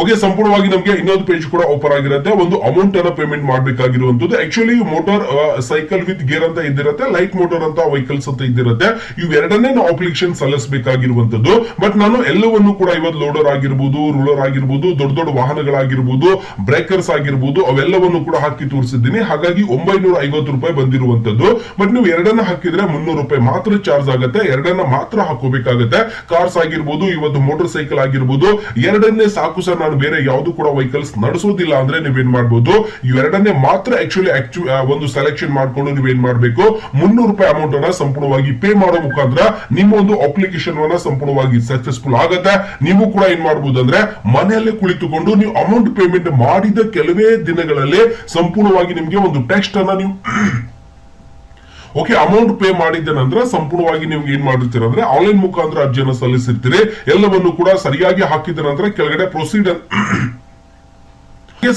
ಓಕೆ ಸಂಪೂರ್ಣವಾಗಿ ನಮಗೆ ಇನ್ನೊಂದು ಪೇಜ್ ಕೂಡ ಓಪನ್ ಆಗಿರುತ್ತೆ. ಒಂದು ಅಮೌಂಟ್ ಅನ್ನ ಪೇಮೆಂಟ್ ಮಾಡಬೇಕಾಗಿರುವಂತದ್ದು actually motor cycle with gear ಅಂತ ಇದ್ದಿರುತ್ತೆ ಲೈಟ್ ಮೋಟಾರ್ ಅಂತ ವೆಹಿಕಲ್ಸ್ ಅಂತ ಇದ್ದಿರುತ್ತೆ. ಇವೆರಡನ್ನೇ ನಾವು ಅಪ್ಲಿಕೇಶನ್ ಸಲ್ಲಿಸಬೇಕಾಗಿರುವಂತದ್ದು ಬಟ್ ನಾನು ಎಲ್ಲವನ್ನು ಕೂಡ ಇವತ್ತು ಲೋಡರ್ ಆಗಿರ್ಬೋದು ರೂಲರ್ ಆಗಿರ್ಬೋದು, ದೊಡ್ಡ ದೊಡ್ಡ ವಾಹನಗಳಾಗಿರ್ಬೋದು ಬ್ರೇಕರ್ಸ್ ಆಗಿರ್ಬೋದು, ಅವೆಲ್ಲವನ್ನು ಕೂಡ ಹಾಕಿ ತೋರಿಸಿದ್ದೀನಿ. ಹಾಗಾಗಿ ಒಂಬೈನೂರ ಐವತ್ತು ರೂಪಾಯಿ ಬಂದಿರುವಂತದ್ದು ಬಟ್ ನೀವು ಎರಡನ್ನ ಹಾಕಿದ್ರೆ ಮುನ್ನೂರು ರೂಪಾಯಿ ಮಾತ್ರ ಚಾರ್ಜ್ ಆಗುತ್ತೆ. ಎರಡನ್ನ ಮಾತ್ರ ಹಾಕೋಬೇಕಾಗುತ್ತೆ ಕಾರ್ಸ್ ಆಗಿರ್ಬೋದು, ಇವತ್ತು ಮೋಟರ್ ಸೈಕಲ್ ಆಗಿರ್ಬೋದು, ಎರಡನ್ನೇ ಸಾಕು ಸರ್ ನಾನು ಬೇರೆ ಯಾವ್ದು ಕೂಡ ವೆಹಿಕಲ್ಸ್ ನಡೆಸೋದಿಲ್ಲ ಅಂದ್ರೆ ನೀವೇನ್ ಮಾಡ್ಬೋದು? ಇವೆರಡನ್ನೇ ಮಾತ್ರ ಆಕ್ಚುಲಿ ಒಂದು ಸೆಲೆಕ್ಷನ್ ಮಾಡ್ಕೊಂಡು ನೀವೇನ್ ಮಾಡ್ಬೇಕು? ಮುನ್ನೂರು ರೂಪಾಯಿ ಅಮೌಂಟ್ ಅನ್ನ ಸಂಪೂರ್ಣವಾಗಿ ಪೇ ಮಾಡೋ ಮುಖಾಂತರ ನಿಮ್ಮ ಒಂದು ಅಪ್ಲಿಕೇಶನ್ ಅನ್ನ ಸಂಪೂರ್ಣವಾಗಿ ಸಕ್ಸಸ್ಫುಲ್ ಆಗತ್ತೆ. ನೀವು ಕೂಡ ಏನ್ ಮಾಡ್ಬೋದು ಅಂದ್ರೆ ಮನೆಯಲ್ಲೇ ಕುಳಿತುಕೊಂಡು ನೀವು ಅಮೌಂಟ್ ಪೇಮೆಂಟ್ ಮಾಡಿದ ಕೆಲವೇ ದಿನಗಳಲ್ಲಿ ಸಂಪೂರ್ಣವಾಗಿ ನಿಮಗೆ ಒಂದು ಟೆಕ್ಸ್ಟ್ ಅನ್ನ ನೀವು ಓಕೆ ಅಮೌಂಟ್ ಪೇ ಮಾಡಿದ ನಂತರ ಸಂಪೂರ್ಣವಾಗಿ ನೀವು ಏನ್ ಮಾಡಿರ್ತೀರ ಅಂದ್ರೆ ಆನ್ಲೈನ್ ಮುಖಾಂತರ ಅರ್ಜಿಯನ್ನು ಸಲ್ಲಿಸಿರ್ತೀರಿ. ಎಲ್ಲವನ್ನು ಕೂಡ ಸರಿಯಾಗಿ ಹಾಕಿದ ನಂತರ ಕೆಳಗಡೆ ಪ್ರೊಸೀಡರ್ಗೆ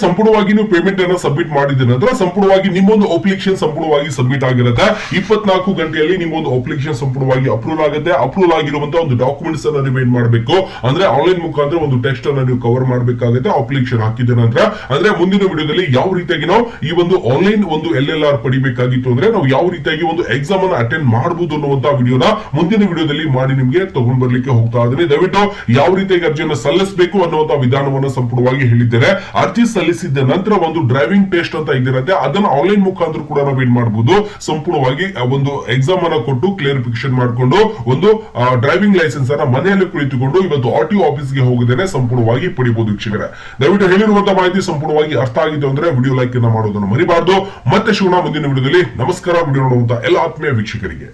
ಸಂಪೂರ್ಣವಾಗಿ ನೀವು ಪೇಮೆಂಟ್ ಅನ್ನ ಸಬ್ಮಿಟ್ ಮಾಡಿದ ನಂತರ ಸಂಪೂರ್ಣವಾಗಿ ನಿಮ್ಮೊಂದು ಅಪ್ಲಿಕೇಶನ್ ಸಂಪೂರ್ಣವಾಗಿ ಸಬ್ಮಿಟ್ ಆಗಿರುತ್ತೆ. ಇಪ್ಪತ್ನಾಲ್ಕು ಗಂಟೆಯಲ್ಲಿ ನಿಮ್ಮೊಂದು ಅಪ್ಲಿಕೇಶನ್ ಸಂಪೂರ್ಣವಾಗಿ ಅಪ್ರೂವ್ ಆಗುತ್ತೆ. ಅಪ್ರೂವ್ ಆಗಿರುವಂತಹ ಒಂದು ಡಾಕ್ಯುಮೆಂಟ್ಸ್ ಅನ್ನ ನೀವು ಏನ್ ಮಾಡಬೇಕು. ಅಂದ್ರೆ ಆನ್ಲೈನ್ ಮುಖಾಂತರ ಒಂದು ಟೆಸ್ಟ್ ಅನ್ನ ನೀವು ಕವರ್ ಮಾಡಬೇಕಾಗುತ್ತೆ ಅಪ್ಲಿಕೇಶನ್ ಹಾಕಿದ ನಂತರ. ಅಂದ್ರೆ ಮುಂದಿನ ವಿಡಿಯೋದಲ್ಲಿ ಯಾವ ರೀತಿಯಾಗಿ ನಾವು ಈ ಒಂದು ಆನ್ಲೈನ್ ಒಂದು ಎಲ್ ಎಲ್ ಆರ್ ಪಡಿಬೇಕಾಗಿತ್ತು ಅಂದ್ರೆ ನಾವು ಯಾವ ರೀತಿಯಾಗಿ ಒಂದು ಎಕ್ಸಾಮ್ ಅನ್ನ ಅಟೆಂಡ್ ಮಾಡಬಹುದು ಅನ್ನುವಂತಹ ವಿಡಿಯೋನ ಮುಂದಿನ ವಿಡಿಯೋದಲ್ಲಿ ಮಾಡಿ ನಿಮಗೆ ತಗೊಂಡ್ ಬರ್ಲಿಕ್ಕೆ ಹೋಗ್ತಾ ಇದ್ದೀನಿ. ದಯವಿಟ್ಟು ಯಾವ ರೀತಿಯಾಗಿ ಅರ್ಜಿಯನ್ನು ಸಲ್ಲಿಸಬೇಕು ಅನ್ನುವಂತಹ ವಿಧಾನವನ್ನು ಸಂಪೂರ್ಣವಾಗಿ ಹೇಳಿದ್ದೇನೆ. ಅರ್ಜಿ ಸಲ್ಲಿಸಿದ ನಂತರ ಒಂದು ಡ್ರೈವಿಂಗ್ ಟೆಸ್ಟ್ ಅಂತ ಇದಿರುತ್ತೆ ಅದನ್ನ ಆನ್ಲೈನ್ ಮುಖಾಂತರ ಕೂಡ ನಾವು ಏನ್ ಮಾಡಬಹುದು ಸಂಪೂರ್ಣವಾಗಿ ಒಂದು ಎಕ್ಸಾಮ್ ಅನ್ನ ಕೊಟ್ಟು ಕ್ಲಿಯರಿಫಿಕೇಶನ್ ಮಾಡಿಕೊಂಡು, ಒಂದು ಡ್ರೈವಿಂಗ್ ಲೈಸೆನ್ಸ್ ಅನ್ನ ಮನೆಯಲ್ಲಿ ಕುಳಿತುಕೊಂಡು ಇವತ್ತು ಆರ್ ಟಿ ಆಫೀಸ್ಗೆ ಹೋಗದೇನೆ ಸಂಪೂರ್ಣವಾಗಿ ಪಡಿಬಹುದು ವೀಕ್ಷಕರೇ. ದಯವಿಟ್ಟು ಹೇಳಿರುವಂತಹ ಮಾಹಿತಿ ಸಂಪೂರ್ಣವಾಗಿ ಅರ್ಥ ಆಗಿದೆ ಅಂದ್ರೆ ವಿಡಿಯೋ ಲೈಕ್ ಅನ್ನ ಮಾಡೋದನ್ನು ಮರಿಬಾರ್ದು. ಮತ್ತೆ ಶಿವನ ಮುಂದಿನ ವಿಡಿಯೋದಲ್ಲಿ. ನಮಸ್ಕಾರ, ವಿಡಿಯೋ ನೋಡುವಂತಹ ಎಲ್ಲ ಆತ್ಮೀಯ ವೀಕ್ಷಕರಿಗೆ.